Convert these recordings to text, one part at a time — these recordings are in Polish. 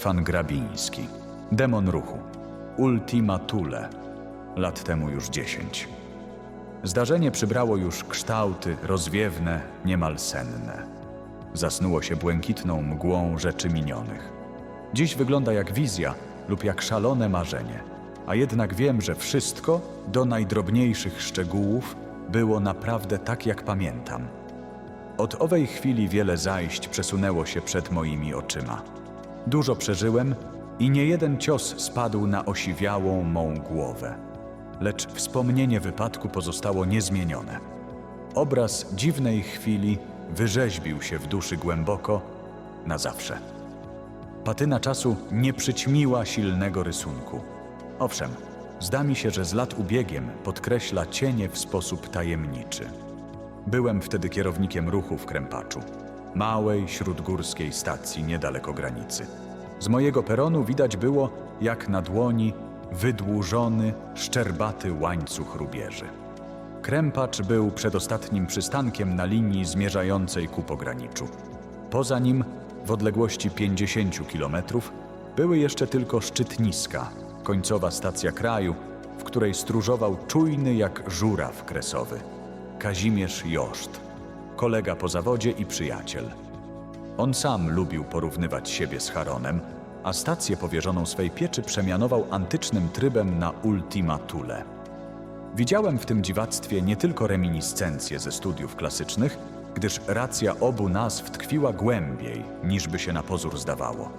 Stefan Grabiński. Demon ruchu. Ultima Thule. Lat temu już dziesięć. Zdarzenie przybrało już kształty rozwiewne, niemal senne. Zasnuło się błękitną mgłą rzeczy minionych. Dziś wygląda jak wizja lub jak szalone marzenie, a jednak wiem, że wszystko, do najdrobniejszych szczegółów, było naprawdę tak, jak pamiętam. Od owej chwili wiele zajść przesunęło się przed moimi oczyma. Dużo przeżyłem i nie jeden cios spadł na osiwiałą mą głowę. Lecz wspomnienie wypadku pozostało niezmienione. Obraz dziwnej chwili wyrzeźbił się w duszy głęboko na zawsze. Patyna czasu nie przyćmiła silnego rysunku. Owszem, zda mi się, że z lat ubiegiem podkreśla cienie w sposób tajemniczy. Byłem wtedy kierownikiem ruchu w Krępaczu, małej śródgórskiej stacji niedaleko granicy. Z mojego peronu widać było, jak na dłoni, wydłużony, szczerbaty łańcuch rubieży. Krępacz był przedostatnim przystankiem na linii zmierzającej ku pograniczu. Poza nim, w odległości 50 kilometrów, były jeszcze tylko szczytniska, końcowa stacja kraju, w której stróżował czujny jak żuraw kresowy. Kazimierz Joszt, kolega po zawodzie i przyjaciel. On sam lubił porównywać siebie z Charonem, a stację powierzoną swej pieczy przemianował antycznym trybem na Ultima Thule. Widziałem w tym dziwactwie nie tylko reminiscencje ze studiów klasycznych, gdyż racja obu nazw tkwiła głębiej, niż by się na pozór zdawało.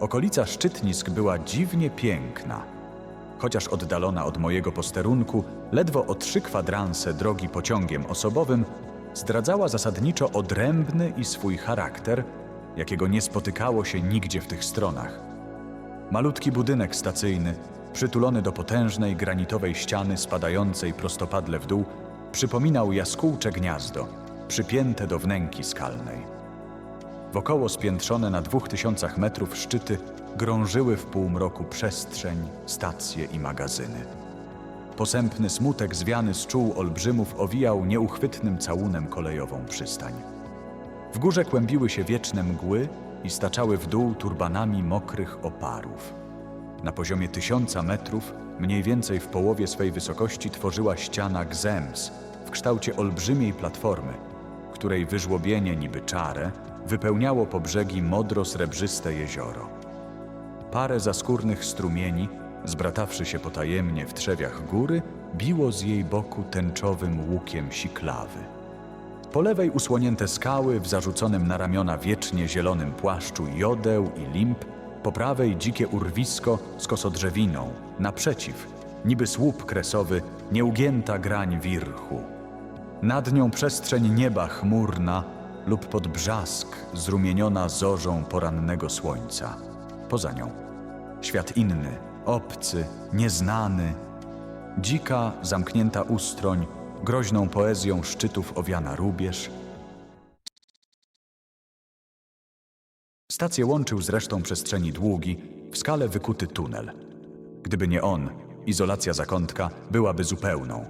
Okolica Szczytnisk była dziwnie piękna. Chociaż oddalona od mojego posterunku ledwo o trzy kwadranse drogi pociągiem osobowym, zdradzała zasadniczo odrębny i swój charakter, jakiego nie spotykało się nigdzie w tych stronach. Malutki budynek stacyjny, przytulony do potężnej granitowej ściany spadającej prostopadle w dół, przypominał jaskółcze gniazdo, przypięte do wnęki skalnej. Wokoło spiętrzone na dwóch tysiącach metrów szczyty grążyły w półmroku przestrzeń, stacje i magazyny. Posępny smutek zwiany z czuł olbrzymów owijał nieuchwytnym całunem kolejową przystań. W górze kłębiły się wieczne mgły i staczały w dół turbanami mokrych oparów. Na poziomie tysiąca metrów, mniej więcej w połowie swej wysokości, tworzyła ściana Gzems w kształcie olbrzymiej platformy, której wyżłobienie niby czare wypełniało po brzegi modro-srebrzyste jezioro. Parę zaskórnych strumieni, zbratawszy się potajemnie w trzewiach góry, biło z jej boku tęczowym łukiem siklawy. Po lewej usłonięte skały w zarzuconym na ramiona wiecznie zielonym płaszczu jodeł i limb, po prawej dzikie urwisko z kosodrzewiną, naprzeciw, niby słup kresowy, nieugięta grań wirchu. Nad nią przestrzeń nieba chmurna lub pod brzask zrumieniona zorzą porannego słońca. Poza nią świat inny, obcy, nieznany, dzika, zamknięta ustroń, groźną poezją szczytów owiana rubież. Stację łączył z resztą przestrzeni długi, w skale wykuty tunel. Gdyby nie on, izolacja zakątka byłaby zupełną.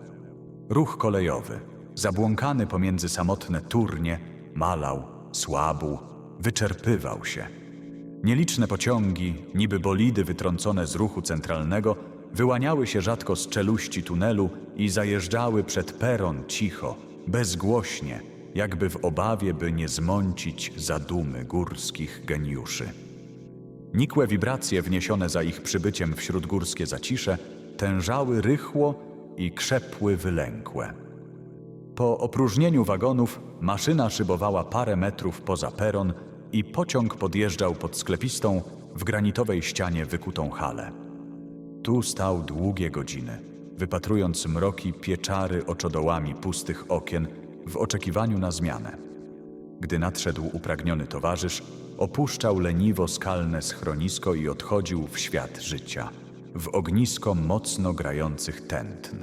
Ruch kolejowy, zabłąkany pomiędzy samotne turnie, malał, słabł, wyczerpywał się. Nieliczne pociągi, niby bolidy wytrącone z ruchu centralnego, wyłaniały się rzadko z czeluści tunelu i zajeżdżały przed peron cicho, bezgłośnie, jakby w obawie, by nie zmącić zadumy górskich geniuszy. Nikłe wibracje wniesione za ich przybyciem w śródgórskie zacisze tężały rychło i krzepły wylękłe. Po opróżnieniu wagonów maszyna szybowała parę metrów poza peron i pociąg podjeżdżał pod sklepistą w granitowej ścianie wykutą halę. Tu stał długie godziny, wypatrując mroki pieczary oczodołami pustych okien w oczekiwaniu na zmianę. Gdy nadszedł upragniony towarzysz, opuszczał leniwo skalne schronisko i odchodził w świat życia, w ognisko mocno grających tętn.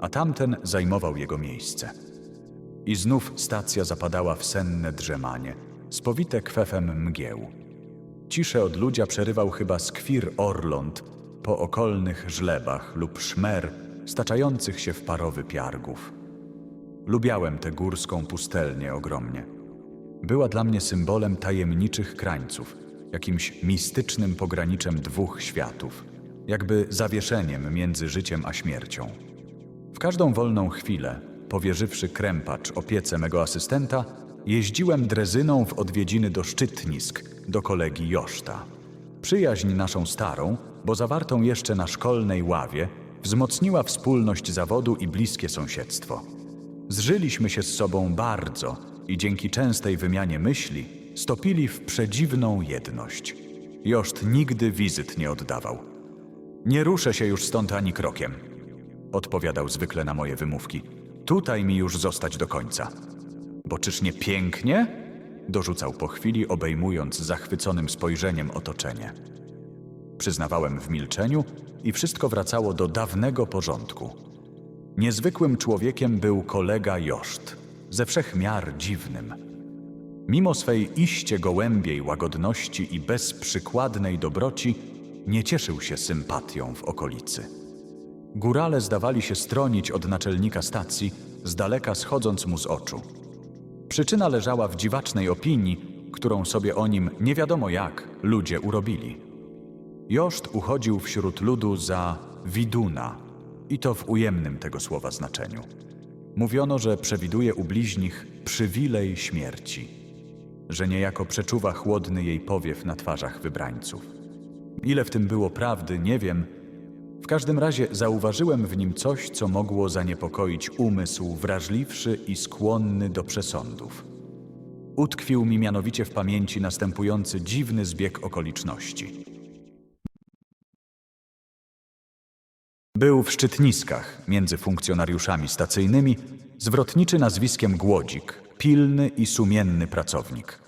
A tamten zajmował jego miejsce. I znów stacja zapadała w senne drzemanie, spowite kwefem mgieł. Ciszę od ludzia przerywał chyba skwir orląt po okolnych żlebach lub szmer staczających się w parowy piargów. Lubiałem tę górską pustelnię ogromnie. Była dla mnie symbolem tajemniczych krańców, jakimś mistycznym pograniczem dwóch światów, jakby zawieszeniem między życiem a śmiercią. W każdą wolną chwilę, powierzywszy krępacz opiece mego asystenta, jeździłem drezyną w odwiedziny do Szczytnisk, do kolegi Joszta. Przyjaźń naszą starą, bo zawartą jeszcze na szkolnej ławie, wzmocniła wspólność zawodu i bliskie sąsiedztwo. Zżyliśmy się z sobą bardzo i dzięki częstej wymianie myśli stopili w przedziwną jedność. Joszt nigdy wizyt nie oddawał. Nie ruszę się już stąd ani krokiem, odpowiadał zwykle na moje wymówki. Tutaj mi już zostać do końca. Bo czyż nie pięknie? dorzucał po chwili, obejmując zachwyconym spojrzeniem otoczenie. Przyznawałem w milczeniu i wszystko wracało do dawnego porządku. Niezwykłym człowiekiem był kolega Joszt, ze wszech miar dziwnym. Mimo swej iście gołębiej łagodności i bezprzykładnej dobroci, nie cieszył się sympatią w okolicy. Górale zdawali się stronić od naczelnika stacji, z daleka schodząc mu z oczu. Przyczyna leżała w dziwacznej opinii, którą sobie o nim nie wiadomo jak ludzie urobili. Joszt uchodził wśród ludu za widuna, i to w ujemnym tego słowa znaczeniu. Mówiono, że przewiduje u bliźnich przywilej śmierci, że niejako przeczuwa chłodny jej powiew na twarzach wybrańców. Ile w tym było prawdy, nie wiem. W każdym razie zauważyłem w nim coś, co mogło zaniepokoić umysł wrażliwszy i skłonny do przesądów. Utkwił mi mianowicie w pamięci następujący dziwny zbieg okoliczności. Był w Szczytniskach między funkcjonariuszami stacyjnymi zwrotniczy nazwiskiem Głodzik, pilny i sumienny pracownik.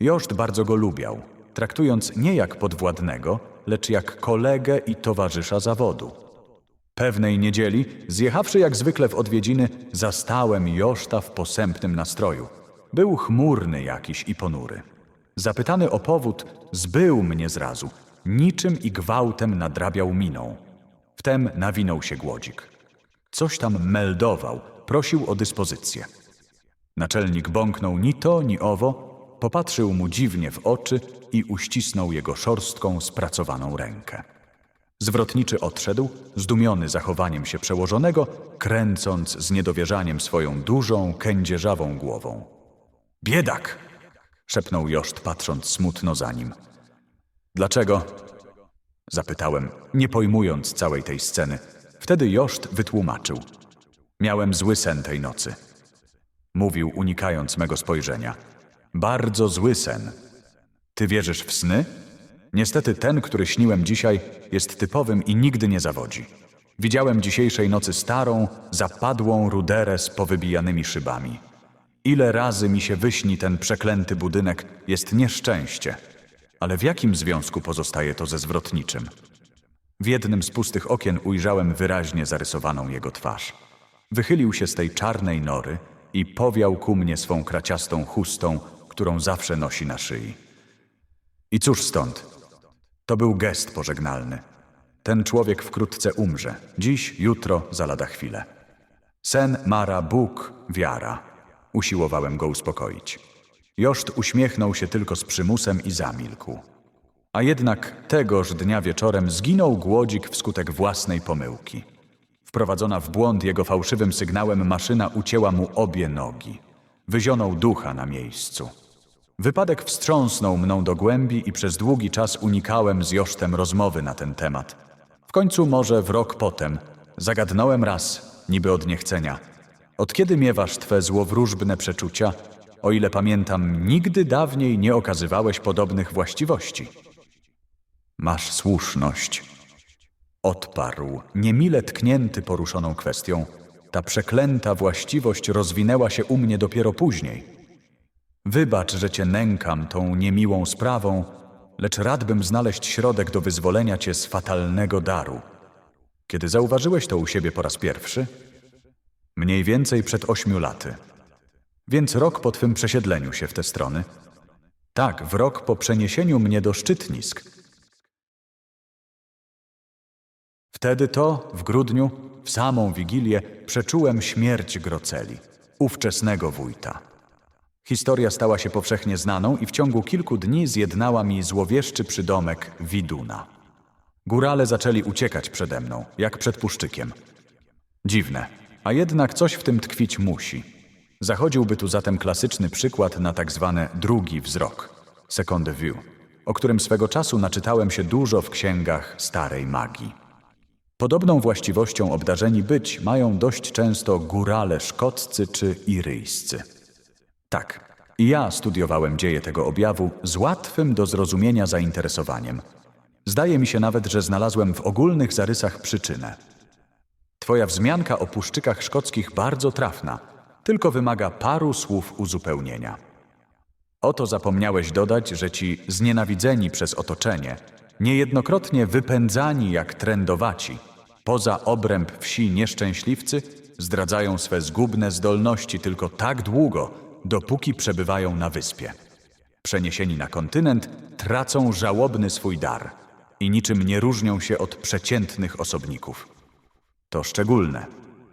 Joszt bardzo go lubiał, traktując nie jak podwładnego, lecz jak kolegę i towarzysza zawodu. Pewnej niedzieli, zjechawszy jak zwykle w odwiedziny, zastałem Joszta w posępnym nastroju. Był chmurny jakiś i ponury. Zapytany o powód, zbył mnie zrazu, niczym i gwałtem nadrabiał miną. Wtem nawinął się głodzik. Coś tam meldował, prosił o dyspozycję. Naczelnik bąknął ni to, ni owo, popatrzył mu dziwnie w oczy i uścisnął jego szorstką, spracowaną rękę. Zwrotniczy odszedł, zdumiony zachowaniem się przełożonego, kręcąc z niedowierzaniem swoją dużą, kędzierzawą głową. Biedak! szepnął Joszt, patrząc smutno za nim. Dlaczego? Zapytałem, nie pojmując całej tej sceny. Wtedy Joszt wytłumaczył. Miałem zły sen tej nocy. Mówił, unikając mego spojrzenia. Bardzo zły sen. Ty wierzysz w sny? Niestety ten, który śniłem dzisiaj, jest typowym i nigdy nie zawodzi. Widziałem dzisiejszej nocy starą, zapadłą ruderę z powybijanymi szybami. Ile razy mi się wyśni ten przeklęty budynek, jest nieszczęście. Ale w jakim związku pozostaje to ze zwrotniczym? W jednym z pustych okien ujrzałem wyraźnie zarysowaną jego twarz. Wychylił się z tej czarnej nory i powiał ku mnie swą kraciastą chustą, którą zawsze nosi na szyi. I cóż stąd? To był gest pożegnalny. Ten człowiek wkrótce umrze. Dziś, jutro, za lada chwilę. Sen Mara Bóg, wiara. Usiłowałem go uspokoić. Joszt uśmiechnął się tylko z przymusem i zamilkł. A jednak tegoż dnia wieczorem zginął głodzik wskutek własnej pomyłki. Wprowadzona w błąd jego fałszywym sygnałem maszyna ucięła mu obie nogi. Wyzionął ducha na miejscu. Wypadek wstrząsnął mną do głębi i przez długi czas unikałem z Josztem rozmowy na ten temat. W końcu może w rok potem zagadnąłem raz, niby od niechcenia. Od kiedy miewasz twe złowróżbne przeczucia? O ile pamiętam, nigdy dawniej nie okazywałeś podobnych właściwości. Masz słuszność. Odparł, niemile tknięty poruszoną kwestią. Ta przeklęta właściwość rozwinęła się u mnie dopiero później. Wybacz, że cię nękam tą niemiłą sprawą, lecz radbym znaleźć środek do wyzwolenia cię z fatalnego daru. Kiedy zauważyłeś to u siebie po raz pierwszy? Mniej więcej przed ośmiu laty. Więc rok po twym przesiedleniu się w te strony. Tak, w rok po przeniesieniu mnie do Szczytnisk. Wtedy to, w grudniu, w samą Wigilię, przeczułem śmierć Groceli, ówczesnego wójta. Historia stała się powszechnie znaną i w ciągu kilku dni zjednała mi złowieszczy przydomek Widuna. Górale zaczęli uciekać przede mną, jak przed puszczykiem. Dziwne, a jednak coś w tym tkwić musi. Zachodziłby tu zatem klasyczny przykład na tak zwany drugi wzrok, second view, o którym swego czasu naczytałem się dużo w księgach starej magii. Podobną właściwością obdarzeni być mają dość często górale szkoccy czy iryjscy. Tak, ja studiowałem dzieje tego objawu z łatwym do zrozumienia zainteresowaniem. Zdaje mi się nawet, że znalazłem w ogólnych zarysach przyczynę. Twoja wzmianka o puszczykach szkockich bardzo trafna, tylko wymaga paru słów uzupełnienia. Oto zapomniałeś dodać, że ci znienawidzeni przez otoczenie, niejednokrotnie wypędzani jak trędowaci, poza obręb wsi nieszczęśliwcy, zdradzają swe zgubne zdolności tylko tak długo, dopóki przebywają na wyspie. Przeniesieni na kontynent, tracą żałobny swój dar i niczym nie różnią się od przeciętnych osobników. To szczególne.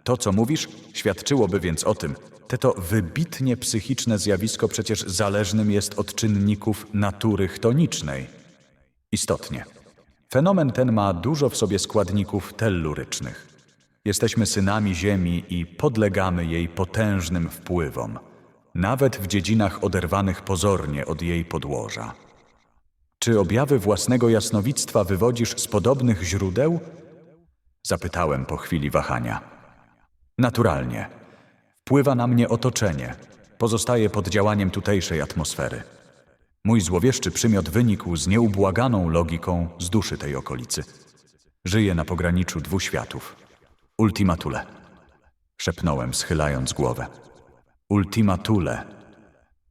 To, co mówisz, świadczyłoby więc o tym, te to wybitnie psychiczne zjawisko przecież zależnym jest od czynników natury chtonicznej. Istotnie. Fenomen ten ma dużo w sobie składników tellurycznych. Jesteśmy synami Ziemi i podlegamy jej potężnym wpływom, nawet w dziedzinach oderwanych pozornie od jej podłoża. Czy objawy własnego jasnowictwa wywodzisz z podobnych źródeł? Zapytałem po chwili wahania. Naturalnie. Wpływa na mnie otoczenie. Pozostaje pod działaniem tutejszej atmosfery. Mój złowieszczy przymiot wynikł z nieubłaganą logiką z duszy tej okolicy. Żyję na pograniczu dwóch światów. Ultima Thule. Szepnąłem, schylając głowę. Ultima Thule.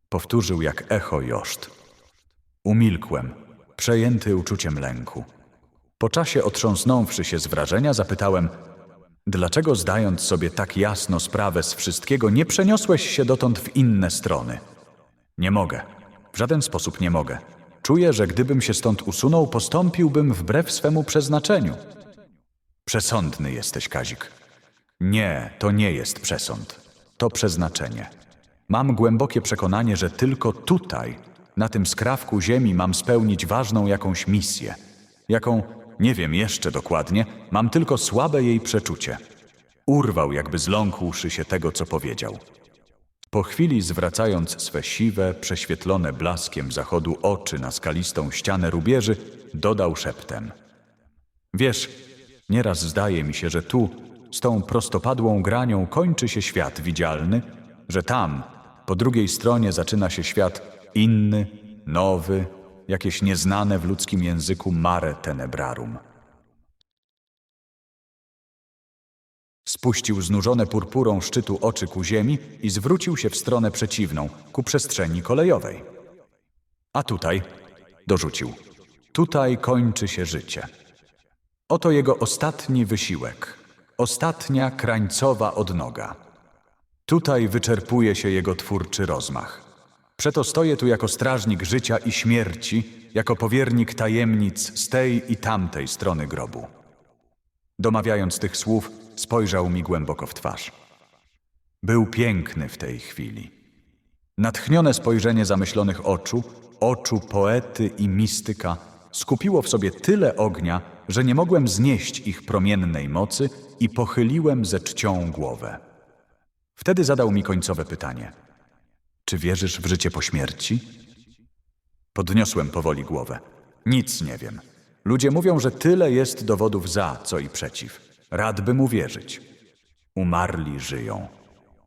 Powtórzył jak echo Joszt. Umilkłem, przejęty uczuciem lęku. Po czasie otrząsnąwszy się z wrażenia, zapytałem, dlaczego zdając sobie tak jasno sprawę z wszystkiego, nie przeniosłeś się dotąd w inne strony? Nie mogę. W żaden sposób nie mogę. Czuję, że gdybym się stąd usunął, postąpiłbym wbrew swemu przeznaczeniu. Przesądny jesteś, Kazik. Nie, to nie jest przesąd. To przeznaczenie. Mam głębokie przekonanie, że tylko tutaj, na tym skrawku ziemi, mam spełnić ważną jakąś misję. Jaką, nie wiem jeszcze dokładnie, mam tylko słabe jej przeczucie. Urwał, jakby zląkłszy się tego, co powiedział. Po chwili zwracając swe siwe, prześwietlone blaskiem zachodu oczy na skalistą ścianę rubieży, dodał szeptem. Wiesz, nieraz zdaje mi się, że tu, z tą prostopadłą granią kończy się świat widzialny, że tam, po drugiej stronie zaczyna się świat inny, nowy, jakieś nieznane w ludzkim języku mare tenebrarum. Spuścił znużone purpurą szczytu oczy ku ziemi i zwrócił się w stronę przeciwną, ku przestrzeni kolejowej. A tutaj, dorzucił, tutaj kończy się życie. Oto jego ostatni wysiłek, ostatnia krańcowa odnoga. Tutaj wyczerpuje się jego twórczy rozmach. Przeto stoję tu jako strażnik życia i śmierci, jako powiernik tajemnic z tej i tamtej strony grobu. Domawiając tych słów, spojrzał mi głęboko w twarz. Był piękny w tej chwili. Natchnione spojrzenie zamyślonych oczu, oczu poety i mistyka, skupiło w sobie tyle ognia, że nie mogłem znieść ich promiennej mocy i pochyliłem ze czcią głowę. Wtedy zadał mi końcowe pytanie: Czy wierzysz w życie po śmierci? Podniosłem powoli głowę. Nic nie wiem. Ludzie mówią, że tyle jest dowodów za, co i przeciw. Rad bym uwierzyć. Umarli żyją,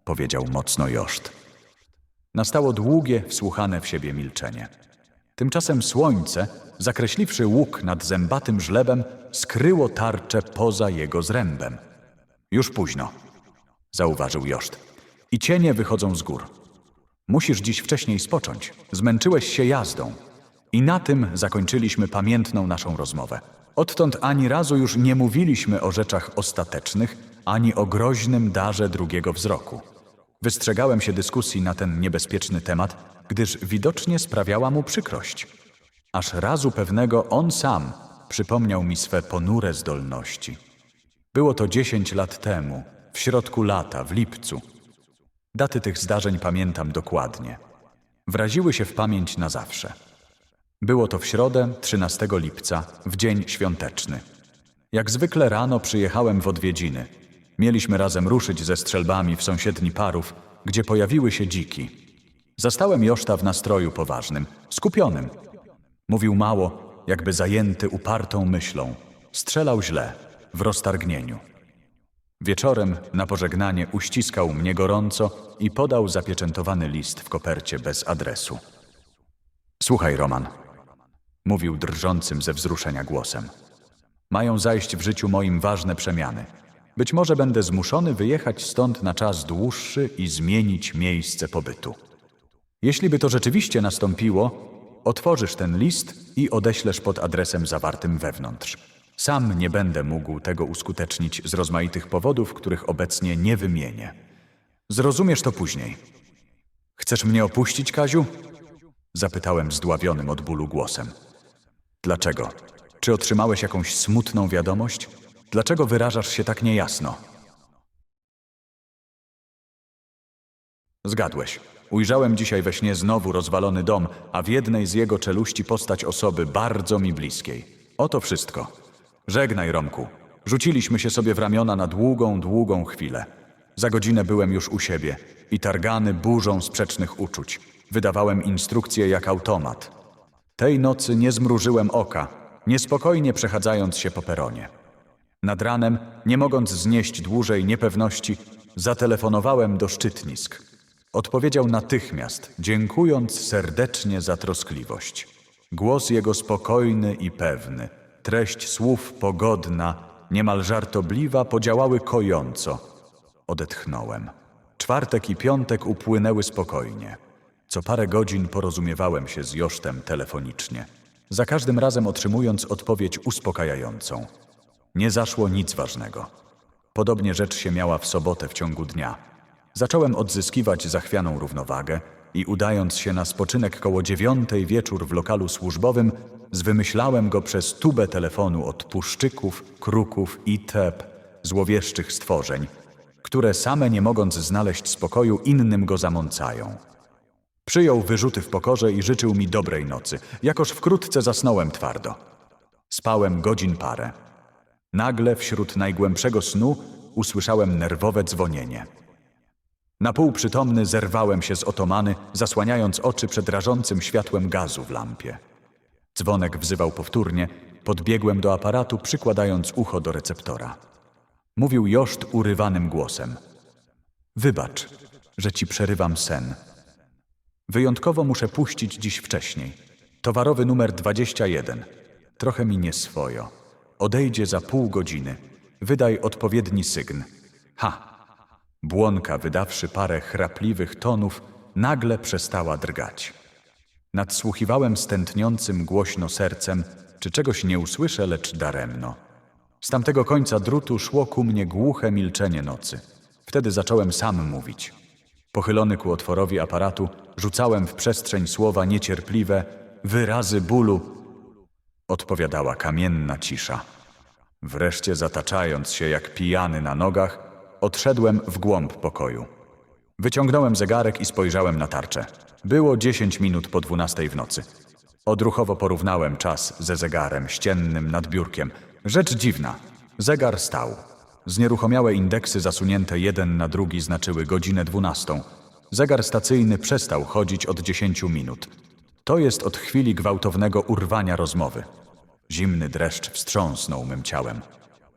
powiedział mocno Joszt. Nastało długie, wsłuchane w siebie milczenie. Tymczasem słońce, zakreśliwszy łuk nad zębatym żlebem, skryło tarczę poza jego zrębem. Już późno, zauważył Joszt. I cienie wychodzą z gór. Musisz dziś wcześniej spocząć. Zmęczyłeś się jazdą. I na tym zakończyliśmy pamiętną naszą rozmowę. Odtąd ani razu już nie mówiliśmy o rzeczach ostatecznych, ani o groźnym darze drugiego wzroku. Wystrzegałem się dyskusji na ten niebezpieczny temat, gdyż widocznie sprawiała mu przykrość. Aż razu pewnego on sam przypomniał mi swe ponure zdolności. Było to dziesięć lat temu, w środku lata, w lipcu. Daty tych zdarzeń pamiętam dokładnie. wraziły się w pamięć na zawsze. Było to w środę, 13 lipca, w dzień świąteczny. Jak zwykle rano przyjechałem w odwiedziny. Mieliśmy razem ruszyć ze strzelbami w sąsiedni parów, gdzie pojawiły się dziki. Zastałem Joszta w nastroju poważnym, skupionym. Mówił mało, jakby zajęty upartą myślą. Strzelał źle, w roztargnieniu. Wieczorem na pożegnanie uściskał mnie gorąco i podał zapieczętowany list w kopercie bez adresu. Słuchaj, Roman, mówił drżącym ze wzruszenia głosem. Mają zajść w życiu moim ważne przemiany. Być może będę zmuszony wyjechać stąd na czas dłuższy i zmienić miejsce pobytu. Jeśli by to rzeczywiście nastąpiło, otworzysz ten list i odeślesz pod adresem zawartym wewnątrz. Sam nie będę mógł tego uskutecznić z rozmaitych powodów, których obecnie nie wymienię. Zrozumiesz to później. Chcesz mnie opuścić, Kaziu? Zapytałem zdławionym od bólu głosem. Dlaczego? Czy otrzymałeś jakąś smutną wiadomość? Dlaczego wyrażasz się tak niejasno? Zgadłeś. Ujrzałem dzisiaj we śnie znowu rozwalony dom, a w jednej z jego czeluści postać osoby bardzo mi bliskiej. Oto wszystko. Żegnaj, Romku. Rzuciliśmy się sobie w ramiona na długą, długą chwilę. Za godzinę byłem już u siebie i targany burzą sprzecznych uczuć. Wydawałem instrukcje jak automat. Tej nocy nie zmrużyłem oka, niespokojnie przechadzając się po peronie. Nad ranem, nie mogąc znieść dłużej niepewności, zatelefonowałem do szczytnisk. Odpowiedział natychmiast, dziękując serdecznie za troskliwość. Głos jego spokojny i pewny, treść słów pogodna, niemal żartobliwa, podziałały kojąco. Odetchnąłem. Czwartek i piątek upłynęły spokojnie. Co parę godzin porozumiewałem się z Josztem telefonicznie, za każdym razem otrzymując odpowiedź uspokajającą. Nie zaszło nic ważnego. Podobnie rzecz się miała w sobotę w ciągu dnia. Zacząłem odzyskiwać zachwianą równowagę i udając się na spoczynek koło dziewiątej wieczór w lokalu służbowym, zwymyślałem go przez tubę telefonu od puszczyków, kruków i tep, złowieszczych stworzeń, które same nie mogąc znaleźć spokoju innym go zamącają. Przyjął wyrzuty w pokorze i życzył mi dobrej nocy, jakoż wkrótce zasnąłem twardo. Spałem godzin parę. Nagle wśród najgłębszego snu usłyszałem nerwowe dzwonienie. Na pół przytomny zerwałem się z otomany, zasłaniając oczy przed rażącym światłem gazu w lampie. Dzwonek wzywał powtórnie, podbiegłem do aparatu, przykładając ucho do receptora. Mówił Joszt urywanym głosem. Wybacz, że ci przerywam sen. Wyjątkowo muszę puścić dziś wcześniej. Towarowy numer 21. Trochę mi nieswojo. Odejdzie za pół godziny. Wydaj odpowiedni sygn. Ha! Błonka, wydawszy parę chrapliwych tonów, nagle przestała drgać. Nadsłuchiwałem stętniącym głośno sercem, czy czegoś nie usłyszę, lecz daremno. Z tamtego końca drutu szło ku mnie głuche milczenie nocy. Wtedy zacząłem sam mówić. Pochylony ku otworowi aparatu, rzucałem w przestrzeń słowa niecierpliwe, wyrazy bólu. Odpowiadała kamienna cisza. Wreszcie zataczając się jak pijany na nogach, odszedłem w głąb pokoju. Wyciągnąłem zegarek i spojrzałem na tarczę. Było dziesięć minut po dwunastej w nocy. Odruchowo porównałem czas ze zegarem ściennym nad biurkiem. Rzecz dziwna. Zegar stał. Znieruchomiałe indeksy zasunięte jeden na drugi znaczyły godzinę dwunastą. Zegar stacyjny przestał chodzić od dziesięciu minut. To jest od chwili gwałtownego urwania rozmowy. Zimny dreszcz wstrząsnął mym ciałem.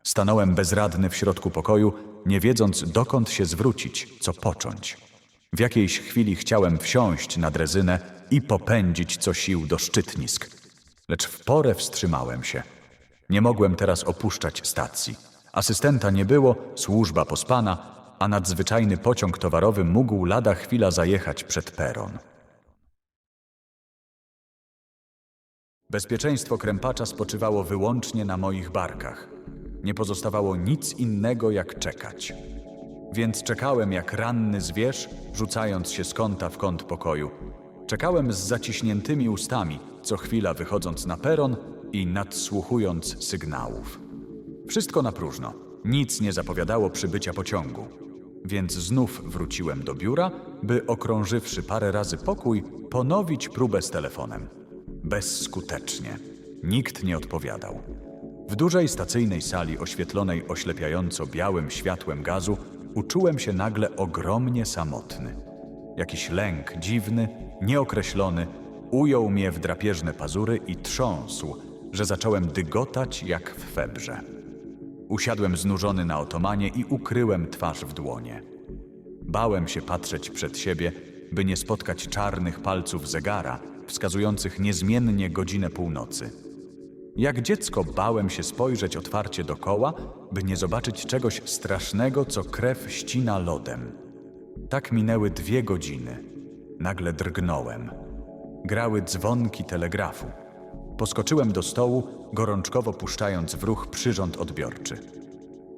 Stanąłem bezradny w środku pokoju, nie wiedząc dokąd się zwrócić, co począć. W jakiejś chwili chciałem wsiąść na drezynę i popędzić co sił do szczytnisk. Lecz w porę wstrzymałem się. Nie mogłem teraz opuszczać stacji. Asystenta nie było, służba pospana, a nadzwyczajny pociąg towarowy mógł lada chwila zajechać przed peron. Bezpieczeństwo krępacza spoczywało wyłącznie na moich barkach. Nie pozostawało nic innego jak czekać. Więc czekałem jak ranny zwierz, rzucając się z kąta w kąt pokoju. Czekałem z zaciśniętymi ustami, co chwila wychodząc na peron i nadsłuchując sygnałów. Wszystko na próżno. Nic nie zapowiadało przybycia pociągu. Więc znów wróciłem do biura by okrążywszy parę razy pokój, ponowić próbę z telefonem. Bezskutecznie. Nikt nie odpowiadał. W dużej stacyjnej sali oświetlonej oślepiająco białym światłem gazu uczułem się nagle ogromnie samotny. Jakiś lęk dziwny, nieokreślony, ujął mnie w drapieżne pazury i trząsł, że zacząłem dygotać jak w febrze. Usiadłem znużony na otomanie i ukryłem twarz w dłonie. Bałem się patrzeć przed siebie, by nie spotkać czarnych palców zegara, wskazujących niezmiennie godzinę północy. Jak dziecko bałem się spojrzeć otwarcie dokoła, by nie zobaczyć czegoś strasznego, co krew ścina lodem. Tak minęły dwie godziny. Nagle drgnąłem. Grały dzwonki telegrafu. Poskoczyłem do stołu, gorączkowo puszczając w ruch przyrząd odbiorczy.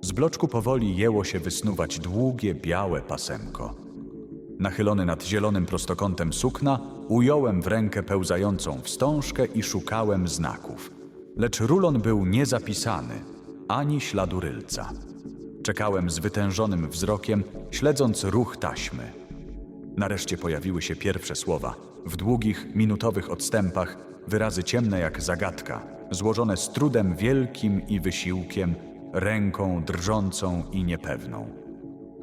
Z bloczku powoli jęło się wysnuwać długie, białe pasemko. Nachylony nad zielonym prostokątem sukna, ująłem w rękę pełzającą wstążkę i szukałem znaków. Lecz rulon był niezapisany, ani śladu rylca. Czekałem z wytężonym wzrokiem, śledząc ruch taśmy. Nareszcie pojawiły się pierwsze słowa. W długich, minutowych odstępach wyrazy ciemne jak zagadka, złożone z trudem wielkim i wysiłkiem, ręką drżącą i niepewną.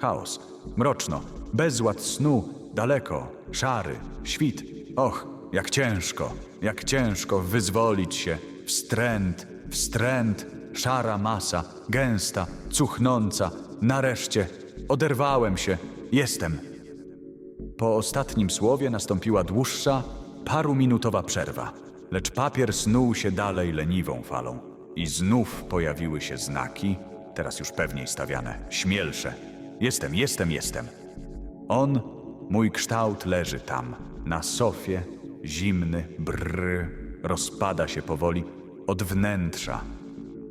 Chaos, mroczno, bezład snu, daleko, szary, świt. Och, jak ciężko, jak ciężko wyzwolić się. Wstręt, wstręt, szara masa, gęsta, cuchnąca. Nareszcie, oderwałem się, jestem. Po ostatnim słowie nastąpiła dłuższa, paruminutowa przerwa, lecz papier snuł się dalej leniwą falą. I znów pojawiły się znaki, teraz już pewniej stawiane, śmielsze. Jestem, jestem, jestem. On, mój kształt leży tam, na sofie, zimny, brr, rozpada się powoli od wnętrza.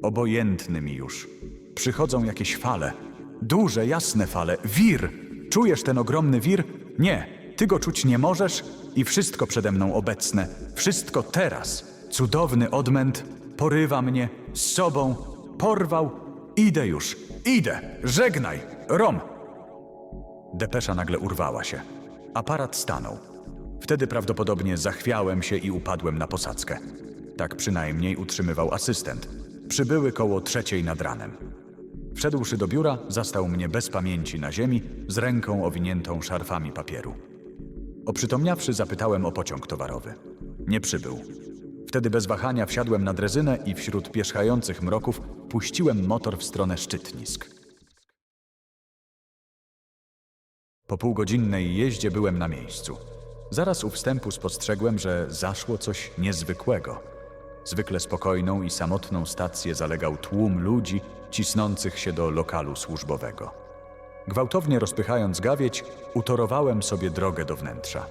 Obojętny mi już. Przychodzą jakieś fale, duże, jasne fale, wir. Czujesz ten ogromny wir? Nie, ty go czuć nie możesz i wszystko przede mną obecne, wszystko teraz. Cudowny odmęt porywa mnie z sobą, porwał. Idę już, idę, żegnaj, Rom. Depesza nagle urwała się. Aparat stanął. Wtedy prawdopodobnie zachwiałem się i upadłem na posadzkę. Tak przynajmniej utrzymywał asystent. Przybyły koło trzeciej nad ranem. Wszedłszy do biura, zastał mnie bez pamięci na ziemi, z ręką owiniętą szarfami papieru. Oprzytomniawszy, zapytałem o pociąg towarowy. Nie przybył. Wtedy bez wahania wsiadłem na drezynę i wśród pierzchających mroków puściłem motor w stronę szczytnisk. Po półgodzinnej jeździe byłem na miejscu. Zaraz u wstępu spostrzegłem, że zaszło coś niezwykłego. Zwykle spokojną i samotną stację zalegał tłum ludzi cisnących się do lokalu służbowego. Gwałtownie rozpychając gawieć, utorowałem sobie drogę do wnętrza.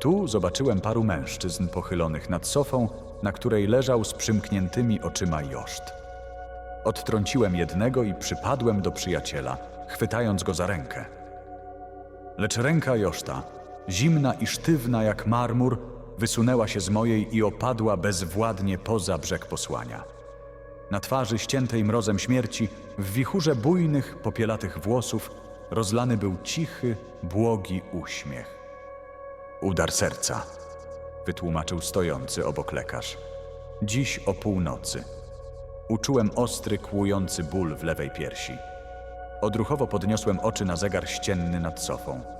Tu zobaczyłem paru mężczyzn pochylonych nad sofą, na której leżał z przymkniętymi oczyma Joszt. Odtrąciłem jednego i przypadłem do przyjaciela, chwytając go za rękę. Lecz ręka Joszta, zimna i sztywna jak marmur, wysunęła się z mojej i opadła bezwładnie poza brzeg posłania. Na twarzy ściętej mrozem śmierci, w wichurze bujnych, popielatych włosów, rozlany był cichy, błogi uśmiech. Udar serca, wytłumaczył stojący obok lekarz. Dziś o północy. Uczułem ostry, kłujący ból w lewej piersi. Odruchowo podniosłem oczy na zegar ścienny nad sofą.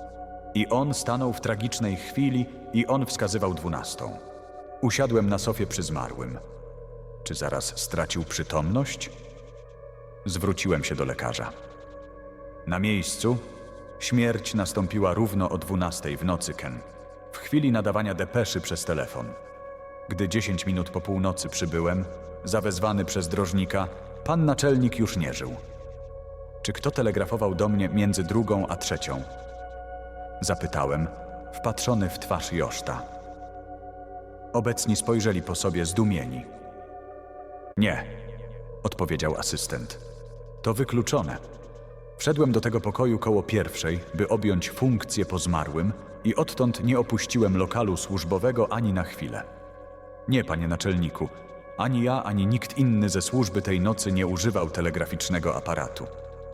I on stanął w tragicznej chwili i on wskazywał dwunastą. Usiadłem na sofie przy zmarłym. Czy zaraz stracił przytomność? Zwróciłem się do lekarza. Na miejscu śmierć nastąpiła równo o dwunastej w nocy, Ken. W chwili nadawania depeszy przez telefon. Gdy dziesięć minut po północy przybyłem, zawezwany przez drożnika, pan naczelnik już nie żył. Czy kto telegrafował do mnie między drugą a trzecią? Zapytałem, wpatrzony w twarz Joszta. Obecni spojrzeli po sobie zdumieni. Nie, odpowiedział asystent. To wykluczone. Wszedłem do tego pokoju koło pierwszej, by objąć funkcję po zmarłym i odtąd nie opuściłem lokalu służbowego ani na chwilę. Nie, panie naczelniku, ani ja, ani nikt inny ze służby tej nocy nie używał telegraficznego aparatu.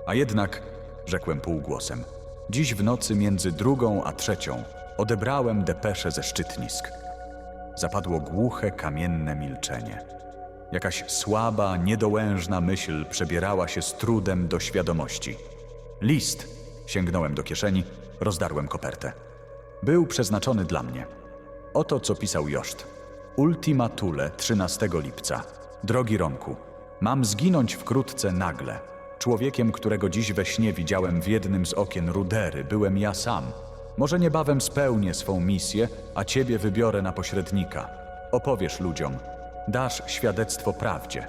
A jednak, rzekłem półgłosem, Dziś w nocy między drugą a trzecią odebrałem depeszę ze szczytnisk. Zapadło głuche, kamienne milczenie. Jakaś słaba, niedołężna myśl przebierała się z trudem do świadomości. List. Sięgnąłem do kieszeni, rozdarłem kopertę. Był przeznaczony dla mnie. Oto co pisał Joszt. Ultima Thule 13 lipca. Drogi Romku, mam zginąć wkrótce nagle. Człowiekiem, którego dziś we śnie widziałem w jednym z okien rudery, byłem ja sam. Może niebawem spełnię swą misję, a ciebie wybiorę na pośrednika. Opowiesz ludziom, dasz świadectwo prawdzie.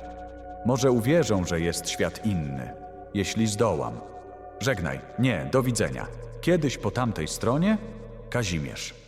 Może uwierzą, że jest świat inny, jeśli zdołam. Żegnaj, nie, do widzenia. Kiedyś po tamtej stronie Kazimierz.